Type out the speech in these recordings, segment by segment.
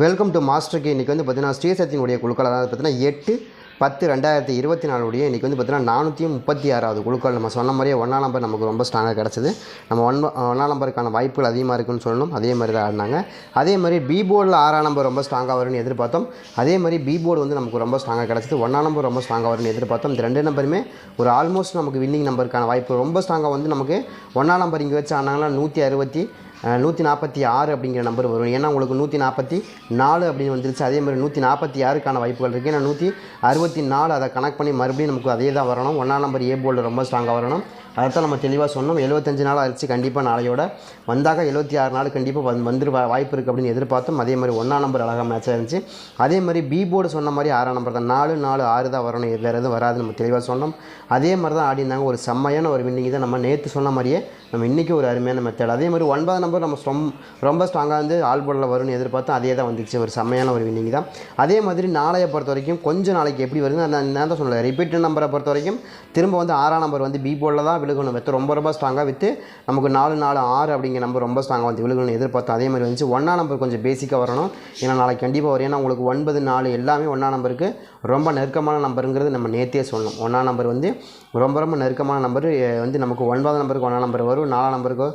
Welcome to மாஸ்டருக்கு இன்றைக்கி வந்து பார்த்தீங்கன்னா ஸ்ரீசத்தினுடைய குழுக்கள் அதாவது பார்த்தீங்கன்னா எட்டு பத்து ரெண்டாயிரத்தி இருபத்தி நாலுடைய இன்றைக்கி வந்து பார்த்திங்கன்னா நானூற்றி முப்பத்தி ஆறாவது குழுக்கள். நம்ம சொன்ன மாதிரியே ஒன்றாம் நம்பர் நமக்கு ரொம்ப ஸ்ட்ராங்காக கிடச்சிது. நம்ம ஒன் ஒன்றாம் நம்பருக்கான வாய்ப்புகள் அதிகமாக இருக்குன்னு சொல்லணும். அதே மாதிரி தான் ஆடினாங்க. அதே மாதிரி பி போர்டில் ஆறாம் நம்பர் ரொம்ப ஸ்ட்ராங்காக வரும்னு எதிர்பார்த்தோம். அதே மாதிரி பி போர்டு வந்து நமக்கு ரொம்ப ஸ்ட்ராங்காக கிடச்சிது. ஒன்றாம் நம்பர் ரொம்ப ஸ்ட்ராங்காக வரும்னு எதிர்பார்த்தோம். இந்த ரெண்டு நம்பருமே ஒரு ஆல்மோஸ்ட் நமக்கு வின்னிங் நம்பருக்கான வாய்ப்பு ரொம்ப ஸ்ட்ராங்காக வந்து நமக்கு ஒன்றாம் நம்பர் இங்கே வச்சு ஆனாங்கன்னா நூற்றி அறுபத்தி நூற்றி நாற்பத்தி ஆறு அப்படிங்கிற நம்பர் வரும். ஏன்னா உங்களுக்கு நூற்றி நாற்பத்தி நாலு அப்படின்னு வந்துருச்சு. அதே மாதிரி நூற்றி நாற்பத்தி ஆறுக்கான வாய்ப்புகள் இருக்குது ஏன்னா நூற்றி அறுபத்தி நாலு அதை கனெக்ட் பண்ணி மறுபடியும் நமக்கு அதே தான் வரணும் ஒன்றாம் நம்பர் ஏ போர்டில் ரொம்ப ஸ்ட்ராங்காக வரணும். அதைத்தான் நம்ம தெளிவாக சொன்னோம் எழுபத்தஞ்சு நாள் ஆயிடுச்சு. கண்டிப்பாக நாளையோட வந்தாக எழுபத்தி ஆறு நாள் கண்டிப்பாக வந் வந்துரு வாய்ப்பு இருக்குது அப்படின்னு எதிர்பார்த்தோம். அதே மாதிரி ஒன்றாம் நம்பர் அழகாக மேட்சாக இருந்துச்சு. அதே மாதிரி பி போர்டு சொன்ன மாதிரி ஆறாம் நம்பர் தான். நாலு நாலு ஆறு தான் வரணும். வேறு எதுவும் வராது நம்ம தெளிவாக சொன்னோம். அதே மாதிரி தான் ஆடினாங்க ஒரு செம்மையான ஒரு வின்னிங் தான் நம்ம நேற்று சொன்ன மாதிரியே நம்ம இன்றைக்கி ஒரு அருமையான மெத்தட் அதே மாதிரி ஒன்பது நம்பர் நம்ம ரொம்ப ரொம்ப ஸ்ட்ராங்காக வந்து ஆல் போர்டில் வரும்னு எதிர்பார்த்தோம். அதே தான் வந்துச்சு. ஒரு செம்மையான ஒரு வின்னிங் தான். அதே மாதிரி நாளையை பொறுத்த வரைக்கும் கொஞ்சம் நாளைக்கு எப்படி வருது நான் நான் தான் சொல்லலை. ரிப்பீட் நம்பரை பொறுத்த வரைக்கும் திரும்ப வந்து ஆறாம் நம்பர் வந்து பி போர்டில் தான் விழுகணும் வித்து ரொம்ப ரொம்ப ஸ்ட்ராங்காக வித்து நமக்கு நாலு நாலு ஆறு அப்படிங்கிற நம்பர் ரொம்ப ஸ்ட்ராங்காக வந்து விழுகணும் எதிர்பார்த்தோம் அதே மாதிரி வந்துச்சு. ஒன்றா நம்பர் கொஞ்சம் பேசிக்காக வரணும். ஏன்னா நாளைக்கு கண்டிப்பாக வரும். ஏன்னா உங்களுக்கு ஒன்பது நாலு எல்லாமே ஒன்றா நம்பருக்கு ரொம்ப நெருக்கமான நம்பருங்கிறது நம்ம நேற்றே சொல்லணும். ஒன்றா நம்பர் வந்து ரொம்ப ரொம்ப நெருக்கமான நம்பர் வந்து நமக்கு ஒன்பதாம் நம்பருக்கு ஒன்றா நம்பர் வரும். நாலாம் நம்பருக்கு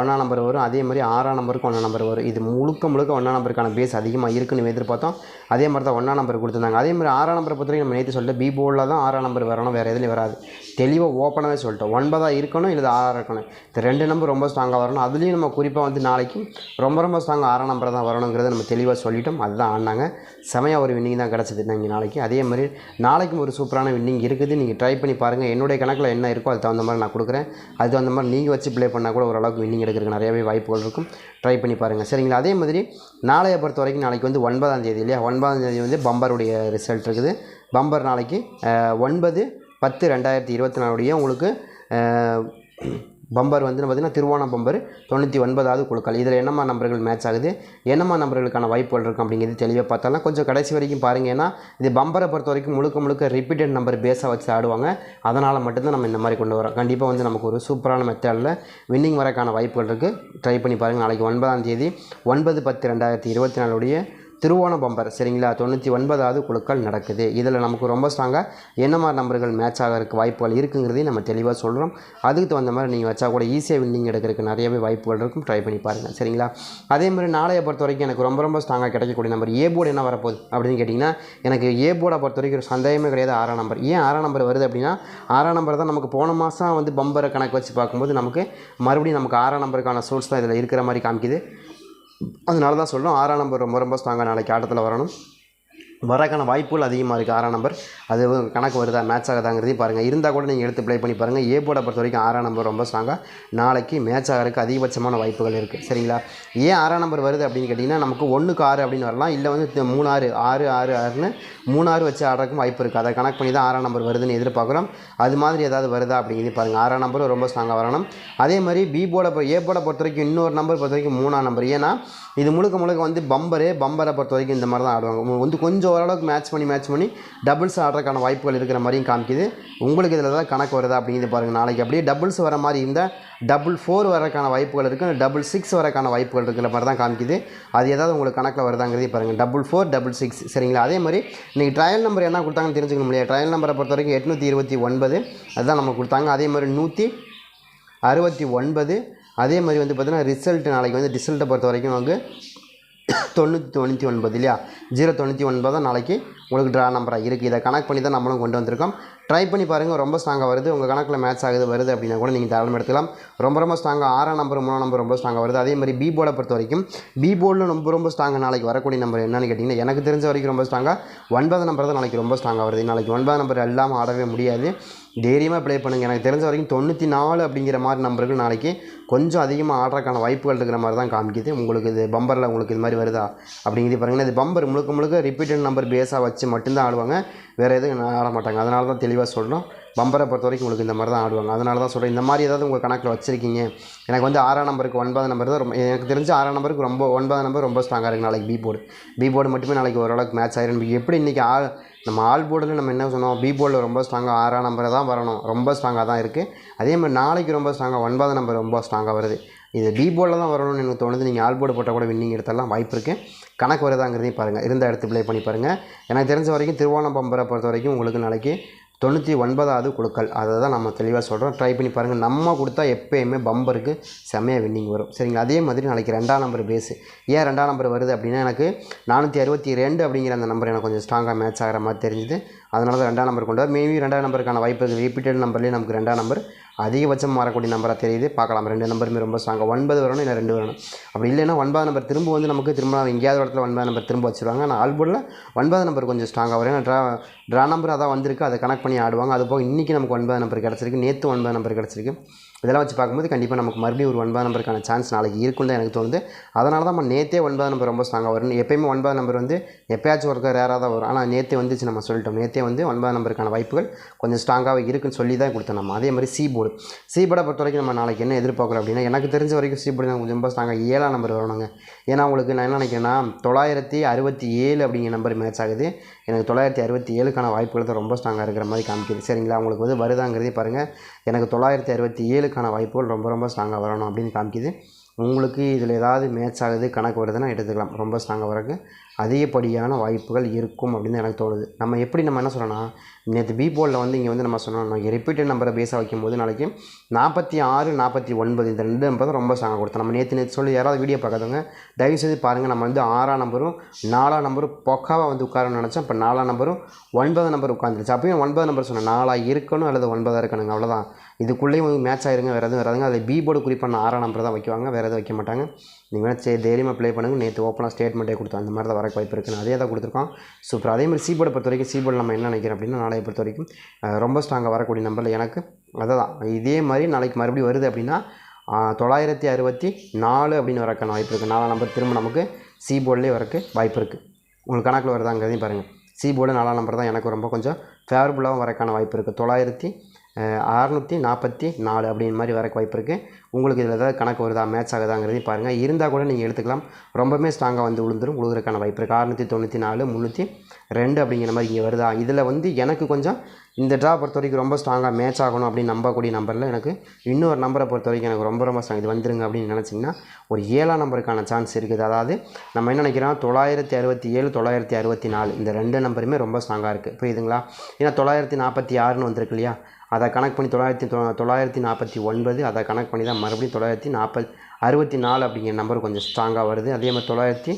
ஒன்றாம் நம்பர் வரும். அதே மாதிரி ஆறாம் நம்பருக்கு ஒன்றா நம்பர் வரும். இது முழுக்க முழுக்க ஒன்றா நம்பருக்கான பேஸ் அதிகமாக இருக்குன்னு எதிர்பார்த்தோம். அதே மாதிரி தான் ஒன்றாம் நம்பர் கொடுத்துருந்தாங்க. அதே மாதிரி ஆறாம் நம்பரை பொறுத்த வரைக்கும் நம்ம நேற்று சொல்லிட்டு பி போர்டில் தான் ஆறாம் நம்பர் வரணும் வேறு எதுலையும் வராது. தெளிவாக ஓப்பனாகவே சொல்லிட்டோம். ஒன்பதாக இருக்கணும் இல்லை ஆறாக இருக்கணும். இந்த ரெண்டு நம்பர் ரொம்ப ஸ்ட்ராங்காக வரணும். அதுலேயும் நம்ம குறிப்பாக வந்து நாளைக்கு ரொம்ப ரொம்ப ஸ்ட்ராங்காக ஆறாம் நம்பர் தான் வரணுங்கிறத நம்ம தெளிவாக சொல்லிட்டோம். அதுதான் ஆடினாங்க. செமையாக ஒரு வின்னிங் தான் கிடச்சிது நீங்கள் நாளைக்கு. அதே மாதிரி நாளைக்கும் ஒரு சூப்பரான வின்னிங் இருக்குது. நீங்கள் ட்ரை பண்ணி பாருங்கள் என்னுடைய கணக்கில் என்ன இருக்கோ அது தகுந்த மாதிரி நான் கொடுக்குறேன். அது தகுந்த மாதிரி நீங்கள் வச்சு ப்ளே பண்ணால் கூட ஓரளவுக்கு வின்னிங் எடுக்கிறதுக்கு நிறையவே வாய்ப்புகள் இருக்கும். ட்ரை பண்ணி பாருங்கள் சரிங்களா? அதே மாதிரி நாளையை பொறுத்த வரைக்கும் நாளைக்கு வந்து ஒன்பதாம் தேதி இல்லையா? ஒன் தேதி வந்து பம்பருடைய ரிசல்ட் இருக்குது. பம்பர் நாளைக்கு ஒன்பது பத்து ரெண்டாயிரத்தி இருபத்தி நாலுடைய உங்களுக்கு பம்பர் வந்து பார்த்திங்கன்னா திருவோணம் பம்பர் தொண்ணூற்றி ஒன்பதாவது குழுக்கள். இதில் என்னம்மா நம்பர்கள் மேட்ச் ஆகுது? என்னம்மா நம்பர்களுக்கான வாய்ப்புகள் இருக்கும் அப்படிங்கிறது தெளிவாக பார்த்தாலும் கொஞ்சம் கடைசி வரைக்கும் பாருங்கள் ஏன்னா இது பம்பரை பொறுத்த வரைக்கும் முழுக்க முழுக்க ரிப்பீட்டட் நம்பர் பேஸாக வச்சு ஆடுவாங்க. அதனால் மட்டும்தான் நம்ம இந்த மாதிரி கொண்டு வரோம். கண்டிப்பாக வந்து நமக்கு ஒரு சூப்பரான மெத்தடில் வின்னிங் வரக்கான வாய்ப்புகள் இருக்குது ட்ரை பண்ணி பாருங்கள் நாளைக்கு ஒன்பதாம் தேதி ஒன்பது பத்து ரெண்டாயிரத்தி இருபத்தி நாலுடைய திருவோண பம்பர் சரிங்களா? தொண்ணூற்றி ஒன்பதாவது குழுக்கள் நடக்குது. இதில் நமக்கு ரொம்ப ஸ்ட்ராங்காக என்ன மாதிரி நம்பர்கள் மேட்ச் ஆகிறதுக்கு வாய்ப்புகள் இருக்குங்கிறதையும் நம்ம தெளிவாக சொல்கிறோம் அதுக்கு தகுந்த மாதிரி நீங்கள் வச்சா கூட ஈஸியாக வின்னிங் எடுக்கிறதுக்கு நிறையவே வாய்ப்புகள் இருக்கும். ட்ரை பண்ணி பாருங்கள் சரிங்களா? அதே மாதிரி நாளையை பொறுத்த வரைக்கும் எனக்கு ரொம்ப ரொம்ப ஸ்ட்ராங்காக கிடைக்கக்கூடிய நம்பர் ஏ போர்டு என்ன வரப்போகுது அப்படின்னு கேட்டிங்கன்னா எனக்கு ஏ போர்டை பொறுத்த வரைக்கும் ஒரு சந்தேகமே கிடையாது ஆறாம் நம்பர் ஏன் ஆறாம் நம்பர் வருது அப்படின்னா ஆறாம் நம்பர் தான் நமக்கு போன மாதம் வந்து பம்பரை கணக்கு வச்சு பார்க்கும்போது நமக்கு மறுபடியும் நமக்கு ஆறாம் நம்பருக்கான சோர்ஸ் தான் இதில் இருக்கிற மாதிரி காமிக்குது. அதனால தான் சொல்கிறோம் ஆறாம் நம்பர் ரொம்ப ரொம்ப ஸ்ட்ராங்காக நாளைக்கு ஆட்டத்தில் வரணும். வரக்கான வாய்ப்புகள் அதிகமாக இருக்குது ஆறாம் நம்பர் அது கணக்கு வருதா? மேட்ச் ஆகுதாங்கிறதையும் பாருங்கள் இருந்தால் கூட நீங்கள் எடுத்து ப்ளே பண்ணி பாருங்கள் ஏ போர்டை பொறுத்த வரைக்கும் ஆறாம் நம்பர் ரொம்ப ஸ்ட்ராங்காக நாளைக்கு மேட்ச் ஆகிறதுக்கு அதிகபட்சமான வாய்ப்புகள் இருக்குது சரிங்களா? ஏன் ஆறாம் நம்பர் வருது அப்படின்னு கேட்டிங்கன்னா நமக்கு ஒன்றுக்கு ஆறு அப்படின்னு வரலாம். இல்லை வந்து மூணாறு மூணு ஆறு ஆறு ஆறு ஆறுன்னு மூணு ஆறு வச்சு ஆடுறதுக்கும் வாய்ப்பு இருக்குது அதை கணக்கு பண்ணி தான் ஆறாம் நம்பர் வருதுன்னு எதிர்பார்க்குறோம். அது மாதிரி ஏதாவது வருதா அப்படிங்கிறது பாருங்கள் ஆறாம் நம்பரும் ரொம்ப ஸ்ட்ராங்காக வரணும். அதே மாதிரி பி போர்டை ஏ போர்டை பொறுத்த வரைக்கும் இன்னொரு நம்பர் பொறுத்த வரைக்கும் மூணாம் நம்பர் ஏன்னா இது முழுக்க முழுக்க வந்து பம்பரு பம்பரை பொறுத்த வரைக்கும் இந்த மாதிரி தான் ஆடுவாங்க. வந்து கொஞ்சம் ஓரளவுக்கு மேட்ச் பண்ணி மேட்ச் பண்ணி டபுள்ஸ் ஆடுறதுக்கான வாய்ப்புகள் இருக்கிற மாதிரியும் காமிக்குது. உங்களுக்கு இதில் தான் கணக்கு வருதா அப்படிங்கிறது பாருங்கள் நாளைக்கு அப்படியே டபுள்ஸ் வர மாதிரி இருந்தால் டபுள் ஃபோர் வரக்கான வாய்ப்புகள் இருக்குது டபுள் சிக்ஸ் வரக்கான வாய்ப்புகள் இருக்கிற மாதிரி தான் காமிக்குது. அது ஏதாவது உங்களுக்கு கணக்கில் வருதாங்கிறதே பாருங்கள் டபுள் ஃபோர் டபுள் சிக்ஸ் சரிங்களா? அதே மாதிரி நீங்கள் ட்ரையல் நம்பர் என்ன கொடுத்தாங்கன்னு தெரிஞ்சுக்கணும் இல்லையா? ட்ரையல் நம்பரை பொறுத்த வரைக்கும் எட்நூற்றி இருபத்தி ஒன்பது அதுதான் நம்ம கொடுத்தாங்க. அதே மாதிரி நூற்றி அறுபத்தி ஒன்பது அதே மாதிரி வந்து பார்த்திங்கன்னா ரிசல்ட் நாளைக்கு வந்து ரிசல்ட்டை பொறுத்த வரைக்கும் வந்து தொண்ணூற்றி தொண்ணூற்றி ஒன்பது இல்லையா? ஜீரோ தொண்ணூற்றி ஒன்பது? தான் நாளைக்கு உங்களுக்கு ட்ரா நம்பராக இருக்குது இதை கணக்கு பண்ணி தான் நம்மளும் கொண்டு வந்திருக்கோம். ட்ரை பண்ணி பாருங்கள் ரொம்ப ஸ்ட்ராங்காக வருது. உங்கள் கணக்கில் மேட்ச் ஆகுது வருது அப்படின்னா கூட நீங்கள் தாராளமாக எடுத்துக்கலாம். ரொம்ப ரொம்ப ஸ்ட்ராங்காக ஆறாம் நம்பர் மூணாம் நம்பர் ரொம்ப ஸ்ட்ராங்காக வருது. அதே மாதிரி பி போர்டை பொறுத்த வரைக்கும் பி போர்டில் ரொம்ப ரொம்ப ஸ்ட்ராங்காக நாளைக்கு வரக்கூடிய நம்பர் என்னன்னு கேட்டிங்கன்னா எனக்கு தெரிஞ்ச வரைக்கும் ரொம்ப ஸ்ட்ராங்காக ஒன்பது நம்பர் தான் நாளைக்கு ரொம்ப ஸ்ட்ராங்காக வருது. நாளைக்கு ஒன்பது நம்பர் இல்லாமல் ஆடவே முடியாது. தைரியமாக ப்ளே பண்ணுங்கள் எனக்கு தெரிஞ்ச வரைக்கும் தொண்ணூற்றி நாலு அப்படிங்கிற மாதிரி நம்பர்கள் நாளைக்கு கொஞ்சம் அதிகமாக ஆடுறதுக்கான வாய்ப்புகள் இருக்கிற மாதிரி தான் காமிக்குது. உங்களுக்கு இது பம்பரில் உங்களுக்கு இது மாதிரி வருதா அப்படிங்கிறது பாருங்கன்னா இது பம்பர் முழுக்க முழுக்க ரிப்பீட்டட் நம்பர் பேஸாக வச்சு மட்டும்தான் ஆடுவாங்க. வேறு எதுவும் ஆட மாட்டாங்க. அதனால தான் தெளிவாக சொல்கிறோம் பம்பரை பொறுத்த வரைக்கும் உங்களுக்கு இந்த மாதிரி தான் ஆடுவாங்க. அதனால தான் சொல்கிறேன் இந்த மாதிரி ஏதாவது உங்கள் கணக்கில் வச்சுருக்கீங்க? எனக்கு வந்து ஆறாம் நம்பருக்கு ஒன்பது நம்பர் தான் ரொம்ப எனக்கு தெரிஞ்சு ஆறாம் நம்பருக்கு ரொம்ப ஒன்பது நம்பர் ரொம்ப ஸ்ட்ராங்காக இருக்குது நாளைக்கு பி போர்டு பி போர்டு மட்டுமே நாளைக்கு ஓரளவுக்கு மேட்ச் ஆயிரும். எப்படி இன்றைக்கி ஆ நம்ம ஆல் போர்டில் நம்ம என்ன சொன்னோம்? பி போர்டில் ரொம்ப ஸ்ட்ராங்காக ஆறாம் நம்பரை தான் வரணும். ரொம்ப ஸ்ட்ராங்காக தான் இருக்குது அதே மாதிரி நாளைக்கு ரொம்ப ஸ்ட்ராங்காக ஒன்பது நம்பர் ரொம்ப ஸ்ட்ராங்காக வருது. இது பி போர்டில் தான் வரணும்னு எனக்கு தோணுது. நீங்கள் ஆல் போர்டு போட்டால் கூட வின்னிங் எடுத்துடலாம். வாய்ப்பு இருக்குது கணக்கு வருதாங்கிறதையும் பாருங்கள் இருந்த இடத்து ப்ளே பண்ணி பாருங்கள் எனக்கு தெரிஞ்ச வரைக்கும் திருவோணம் பம்பரை பொறுத்த வரைக்கும் உங்களுக்கு நாளைக்கு தொண்ணூற்றி ஒன்பதாவது குழுக்கள் அதை தான் நம்ம தெளிவாக சொல்கிறோம் ட்ரை பண்ணி பாருங்கள் நம்ம கொடுத்தா எப்போயுமே பம்பருக்கு செம்மையாக வின்னிங் வரும். சரிங்களா? அதே மாதிரி நாளைக்கு ரெண்டாம் நம்பர் பேஸு ஏன் ரெண்டாம் நம்பர் வருது அப்படின்னா எனக்கு நானூற்றி அறுபத்தி ரெண்டு அப்படிங்கிற அந்த நம்பர் எனக்கு கொஞ்சம் ஸ்ட்ராங்காக மேட்ச் ஆகிற மாதிரி தெரிஞ்சுது. அதனால தான் ரெண்டாம் நம்பர் கொண்டு வர. மேபி ரெண்டாம் நம்பருக்கான வாய்ப்பு இருக்குது ரிப்பீட்டட் நம்பர்லேயே நமக்கு ரெண்டாம் நம்பர் அதிகபட்சம் மாறக்கூடிய நம்பராக தெரியுது. பார்க்கலாம். ரெண்டு நம்பருமே ரொம்ப ஸ்ட்ராங்காக ஒன்பது வரணும் இல்லை ரெண்டு வரணும். அப்படி இல்லைன்னா ஒன்பது நம்பர் திரும்ப வந்து நமக்கு திரும்ப எங்கேயாவது இடத்துல ஒன்பது நம்பர் திரும்ப வச்சுருவாங்க. ஆனால் ஆல்போர்டில் ஒன்பது நம்பர் கொஞ்சம் ஸ்ட்ராங்காக வரும். ஏன்னா ட்ரா ட்ரா நம்பர் அதான் வந்திருக்கு. அதை கனெக்ட் பண்ணி ஆடுவாங்க. அது போக இன்றைக்கி நமக்கு ஒன்பது நம்பர் கிடச்சிருக்கு. நேற்று ஒன்பது நம்பர் கிடச்சிருக்கு. இதெல்லாம் வச்சு பார்க்கும்போது கண்டிப்பாக நமக்கு மறுபடியும் ஒரு ஒன்பது நம்பருக்கான சான்ஸ் நாளைக்கு இருக்குன்னு தான் எனக்கு தோணுது. அதனால தான் நம்ம நேற்றே ஒன்பது நம்பர் ரொம்ப ஸ்ட்ராங்காக வரும். எப்பயுமே ஒன்பது நம்பர் வந்து எப்பயாச்சும் ஒருக்க ரேராக தான் வரும். ஆனால் நேற்றே வந்துச்சு நம்ம சொல்லிட்டோம். நேற்றே வந்து ஒன்பது நம்பருக்கான வாய்ப்புகள் கொஞ்சம் ஸ்ட்ராங்காகவே இருக்குன்னு சொல்லி தான் கொடுத்தோம் நம்ம. அதே மாதிரி சி போர்டு சி போர்டை பொறுத்த வரைக்கும் நம்ம நாளைக்கு என்ன எதிர்பார்க்குறோம் அப்படின்னா எனக்கு தெரிஞ்ச வரைக்கும் சி போர்டு கொஞ்சம் ரொம்ப ஸ்ட்ராங்காக ஏழாம் நம்பர் வரணுங்க. ஏன்னா உங்களுக்கு நான் என்ன நினைக்கிறேன்னா தொள்ளாயிரத்தி அறுபத்தி ஏழு அப்படிங்கிற நம்பர் மேட்ச் ஆகுது. எனக்கு தொள்ளாயிரத்தி அறுபத்தி ஏழுக்கான வாய்ப்புகள் தான் ரொம்ப ஸ்ட்ராங்காக இருக்கிற மாதிரி காமிக்குது. சரிங்களா? உங்களுக்கு வந்து வருதாங்கிறதே பாருங்கள் எனக்கு தொள்ளாயிரத்தி அறுபத்தி ஏழு ஏழுக்கான வாய்ப்புகள் ரொம்ப ரொம்ப ஸ்ட்ராங்காக வரணும் அப்படின்னு காமிக்குது. உங்களுக்கு இதில் ஏதாவது மேட்ச் ஆகுது கணக்கு வருதுன்னா எடுத்துக்கலாம். ரொம்ப ஸ்ட்ராங்காக வரக்கு அதிகப்படியான வாய்ப்புகள் இருக்கும் அப்படின்னு எனக்கு தோணுது. நம்ம எப்படி நம்ம என்ன சொல்லணும்னா நேற்று பி வந்து இங்கே வந்து நம்ம சொன்னோம் நாங்கள் ரிப்பீட்டட் நம்பரை பேஸாக வைக்கும்போது நாளைக்கு நாற்பத்தி ஆறு நாற்பத்தி ஒன்பது இந்த ரெண்டு நம்பர் தான் ரொம்ப ஸ்ட்ராங்காக கொடுத்தோம். நம்ம நேற்று நேற்று சொல்லி யாராவது வீடியோ பார்க்காதவங்க தயவு செய்து பாருங்கள் நம்ம வந்து ஆறாம் நம்பரும் நாலாம் நம்பரும் பொக்காவாக வந்து உட்காரணும்னு நினச்சோம். இப்போ நாலாம் நம்பரும் ஒன்பது நம்பர் உட்காந்துருச்சு அப்பயும் ஒன்பது நம்பர் சொன்னேன் நாலாக இருக்கணும் அல்லது ஒன்பதாக இருக்கணுங்க. அவ்வளோதான் இதுக்குள்ளேயும் வந்து மேட்ச் ஆயிருங்க வேறு எதுவும் வராதுங்க. அதில் பி போர்டு குறிப்பான ஆறாம் நம்பர் தான் வைக்குவாங்க. வேறு எதுவும் வைக்க மாட்டாங்க. நீங்கள் வேணால் சரி தைரியமாக ப்ளே பண்ணுங்கள் நேற்று ஓப்பனாக ஸ்டேட்மெண்ட்டே கொடுத்தோம். அந்த மாதிரி தான் வரக்கு வாய்ப்பு இருக்குது அதே தான் கொடுத்துருக்கோம். சூப்பர் அதே மாதிரி சி போர்டை பொறுத்த வரைக்கும் சி போர்டு நம்ம என்ன நினைக்கிறோம் அப்படின்னா நாளைய பொறுத்த வரைக்கும் ரொம்ப ஸ்ட்ராங்காக வரக்கூடிய நம்பரில் எனக்கு அதுதான். இதே மாதிரி நாளைக்கு மறுபடியும் வருது அப்படின்னா தொள்ளாயிரத்தி அறுபத்தி நாலு அப்படின்னு வரக்கான வாய்ப்பு இருக்குது நாலாம் நம்பர் திரும்ப நமக்கு சிபோர்டுலேயே வரக்கு வாய்ப்பு இருக்குது உங்களுக்கு கணக்கில் வருதாங்கிறதையும் பாருங்கள் சி போர்டு நாலாம் நம்பர் தான் எனக்கு ரொம்ப கொஞ்சம் ஃபேவரபுளாகவும் வரக்கான வாய்ப்பு இருக்குது தொள்ளாயிரத்தி அறநூற்றி நாற்பத்தி நாலு அப்படின் மாதிரி வரக்கு வாய்ப்பு இருக்குது உங்களுக்கு இதில் ஏதாவது கணக்கு வருதா? மேட்ச் ஆகுதாங்கிறதையும் பாருங்கள் இருந்தால் கூட நீங்கள் எடுத்துக்கலாம். ரொம்பவுமே ஸ்ட்ராங்காக வந்து விழுந்துரும் விழுதுறதுக்கான வாய்ப்பு இருக்குது அறுநூற்றி தொண்ணூற்றி நாலு முந்நூற்றி ரெண்டு அப்படிங்கிற மாதிரி இங்கே வருதா? இதில் வந்து எனக்கு கொஞ்சம் இந்த ட்ரா பொறுத்த வரைக்கும் ரொம்ப ஸ்ட்ராங்காக மேட்ச் ஆகணும் அப்படின்னு நம்பக்கூடிய நம்பரில் எனக்கு இன்னொரு நம்பரை பொறுத்த வரைக்கும் எனக்கு ரொம்ப ரொம்ப ஸ்ட்ராங் இது வந்துருங்க அப்படின்னு நினச்சிங்கன்னா ஒரு ஏழாம் நம்பருக்கான சான்ஸ் இருக்குது. அதாவது நம்ம என்ன நினைக்கிறோம்? தொள்ளாயிரத்தி அறுபத்தி ஏழு தொள்ளாயிரத்தி அறுபத்தி நாலு இந்த ரெண்டு நம்பருமே ரொம்ப ஸ்ட்ராங்காக இருக்குது புரியுதுங்களா? ஏன்னா தொள்ளாயிரத்தி நாற்பத்தி ஆறுன்னு வந்திருக்கு இல்லையா? அதை கணக்கு பண்ணி தொள்ளாயிரத்தி தொ தொள்ளாயிரத்தி நாற்பத்தி ஒன்பது அதை கணக்கு பண்ணி தான் மறுபடியும் தொள்ளாயிரத்தி நாற்பது அறுபத்தி நாலு அப்படிங்கிற நம்பர் கொஞ்சம் ஸ்ட்ராங்காக வருது. அதே மாதிரி தொள்ளாயிரத்தி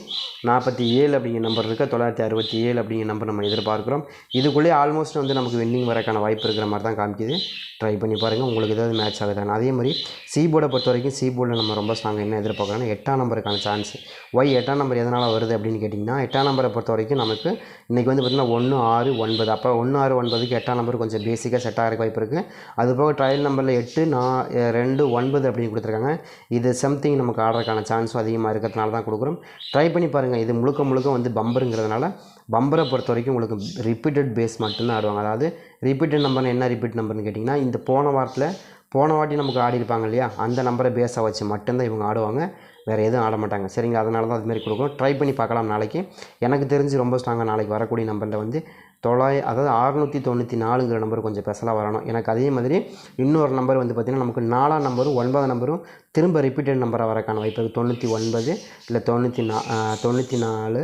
நாற்பத்தி ஏழு அப்படிங்கிற நம்பர் இருக்குது தொள்ளாயிரத்தி அறுபத்தி ஏழு அப்படிங்கிற நம்பர் நம்ம எதிர்பார்க்குறோம். இதுக்குள்ளேயே ஆல்மோஸ்ட் வந்து நமக்கு வின்னிங் வரக்கான வாய்ப்பு இருக்கிற மாதிரி தான் காமிக்குது. ட்ரை பண்ணி பாருங்கள் உங்களுக்கு ஏதாவது மேட்ச் ஆகுதான்னு அதே மாதிரி சி போர்டை பொறுத்த வரைக்கும் சி போர்டில் நம்ம ரொம்ப ஸ்ட்ராங்காக என்ன எதிர்பார்க்குறோம்னா எட்டாம் நம்பருக்கான சான்ஸ் ஒய் எட்டாம் நம்பர் எதனால் வருது அப்படின்னு கேட்டிங்கன்னா எட்டாம் நம்பரை பொறுத்த வரைக்கும் நமக்கு இன்றைக்கி வந்து பார்த்திங்கன்னா ஒன்று ஆறு ஒன்பது. அப்போ ஒன்று ஆறு ஒன்பதுக்கு எட்டாம் நம்பர் கொஞ்சம் பேசிக்காக செட் ஆகிற வாய்ப்பு இருக்குது அது போக ட்ரையல் நம்பரில் எட்டு நான் ரெண்டு ஒன்பது அப்படின்னு கொடுத்துருக்காங்க. இது சம்திங் நமக்கு ஆடுறதுக்கான சான்ஸும் அதிகமாக இருக்கிறதுனால தான் கொடுக்குறோம். ட்ரை பண்ணி பாருங்கள் இது முழுக்க முழுக்க வந்து பம்பருங்கிறதுனால பம்பரை பொறுத்த வரைக்கும் உங்களுக்கு ரிப்பீட்டட் பேஸ் மட்டும்தான் ஆடுவாங்க. அதாவது ரிப்பீட்டட் நம்பர்னு என்ன ரிப்பீட் நம்பர்னு கேட்டிங்கன்னா இந்த போன வாரத்தில் போன வாட்டி நமக்கு ஆடி இருப்பாங்க இல்லையா அந்த நம்பரை பேஸாக வச்சு மட்டும்தான் இவங்க ஆடுவாங்க. வேறு எதுவும் ஆட மாட்டாங்க. சரிங்க அதனால தான் அதுமாரி கொடுக்குறோம் ட்ரை பண்ணி பார்க்கலாம் நாளைக்கு. எனக்கு தெரிஞ்சு ரொம்ப ஸ்ட்ராங்காக நாளைக்கு வரக்கூடிய நம்பரில் வந்து தொள்ளாய அதாவது அறுநூற்றி தொண்ணூற்றி நாலுங்கிற நம்பர் கொஞ்சம் ஸ்பெஷலாக வரணும். எனக்கு அதே மாதிரி இன்னொரு நம்பர் வந்து பார்த்திங்கன்னா நமக்கு நாலாம் நம்பரும் ஒன்பதாம் நம்பரும் திரும்ப ரிப்பீட்டட் நம்பராக வரக்கான வாய்ப்பு இருக்குது தொண்ணூற்றி ஒன்பது இல்லை தொண்ணூற்றி நா தொண்ணூற்றி நாலு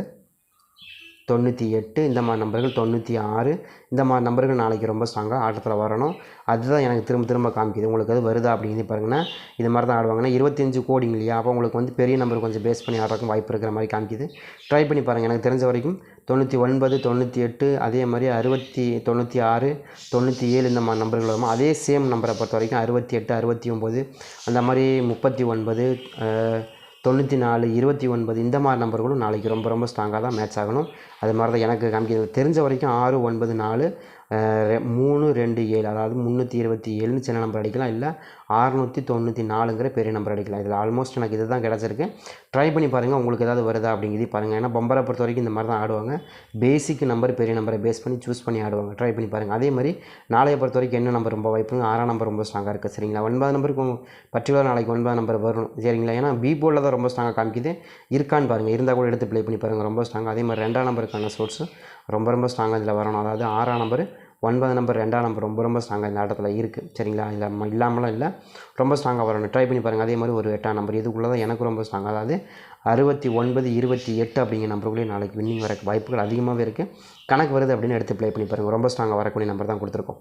தொண்ணூற்றி எட்டு இந்த மாதிரி நம்பர்கள் தொண்ணூற்றி ஆறு இந்த மாதிரி நம்பர்கள் நாளைக்கு ரொம்ப ஸ்ட்ராங்காக ஆட்டத்தில் வரணும். அதுதான் எனக்கு திரும்ப திரும்ப காமிக்குது. உங்களுக்கு அது வருதா அப்படிங்கிறது பாருங்கன்னா இது மாதிரி தான் ஆடுவாங்கன்னா இருபத்தஞ்சு கோடிங் இல்லையா? அப்போ உங்களுக்கு வந்து பெரிய நம்பர் கொஞ்சம் பேஸ் பண்ணி ஆடுறதுக்கு வாய்ப்பு இருக்கிற மாதிரி காமிக்குது. ட்ரை பண்ணி பாருங்கள் எனக்கு தெரிஞ்ச வரைக்கும் தொண்ணூற்றி ஒன்பது தொண்ணூற்றி எட்டு அதே மாதிரி அறுபத்தி தொண்ணூற்றி ஆறு தொண்ணூற்றி ஏழு இந்த மாதிரி நம்பர்கள் வரும்? அதே சேம் நம்பரை பொறுத்த வரைக்கும் அறுபத்தி எட்டு அறுபத்தி ஒம்பது அந்த மாதிரி முப்பத்தி ஒன்பது தொண்ணூற்றி நாலு இருபத்தி ஒன்பது இந்த மாதிரி நம்பர்களும் நாளைக்கு ரொம்ப ரொம்ப ஸ்ட்ராங்காக தான் மேட்ச் ஆகணும். அது மாதிரி தான் எனக்கு காமிக்கிறது. தெரிஞ்ச வரைக்கும் ஆறு ஒன்பது நாலு மூணு ரெண்டு ஏழு அதாவது முந்நூற்றி இருபத்தி ஏழுன்னு சின்ன நம்பர் அடிக்கலாம். இல்லை அறுநூற்றி தொண்ணூற்றி நாலுங்கிற பெரிய நம்பர் அடிக்கலாம். இதில் ஆல்மோஸ்ட் எனக்கு இது தான் கிடச்சிருக்கு. ட்ரை பண்ணி பாருங்கள் உங்களுக்கு ஏதாவது வருதா அப்படிங்கிறது பாருங்கள் ஏன்னா பம்பரை பொறுத்த வரைக்கும் இந்த மாதிரி தான் ஆடுவாங்க. பேசிக் நம்பர் பெரிய நம்பரை பேஸ் பண்ணி சூஸ் பண்ணி ஆடுவாங்க. ட்ரை பண்ணி பாருங்கள் அதே மாதிரி நாளைய பொறுத்த வரைக்கும் என்ன நம்பர் ரொம்ப வாய்ப்புங்க ஆறாம் நம்பர் ரொம்ப ஸ்ட்ராங்காக இருக்குது சரிங்களா? ஒன்பது நம்பருக்கு பர்டிகுலர் நாளைக்கு ஒன்பது நம்பர் வரும். சரிங்களா? ஏன்னா பி போர்டில் தான் ரொம்ப ஸ்ட்ராங்காக காமிக்குது. இருக்கான்னு பாருங்கள் இருந்தால் கூட எடுத்து ப்ளே பண்ணி பாருங்கள் ரொம்ப ஸ்ட்ராங்காக அதே மாதிரி ரெண்டாம் நம்பருக்கான சோர்ஸு ரொம்ப ரொம்ப ஸ்ட்ராங்காக இதில் வரணும். அதாவது ஆறாம் நம்பர் ஒன்பது நம்பர் ரெண்டாம் நம்பர் ரொம்ப ரொம்ப ஸ்ட்ராங்காக இந்த ஆட்டத்தில் இருக்குது சரிங்களா? இல்லை இல்லாமலாம் இல்லை. ரொம்ப ஸ்ட்ராங்காக வரணும். ட்ரை பண்ணி பாருங்கள் அதே மாதிரி ஒரு எட்டாம் நம்பர் இதுக்குள்ளே தான் எனக்கு ரொம்ப ஸ்ட்ராங் அதாவது அறுபத்தி ஒன்பது இருபத்தி எட்டு அப்படிங்கிற நம்பருக்குள்ளேயே நாளைக்கு வின்னிங் வர வாய்ப்புகள் அதிகமாகவே இருக்குது கணக்கு வருது அப்படின்னு எடுத்து ப்ளே பண்ணி பாருங்கள் ரொம்ப ஸ்ட்ராங்காக வரக்கூடிய நம்பர் தான் கொடுத்துருக்கோம்.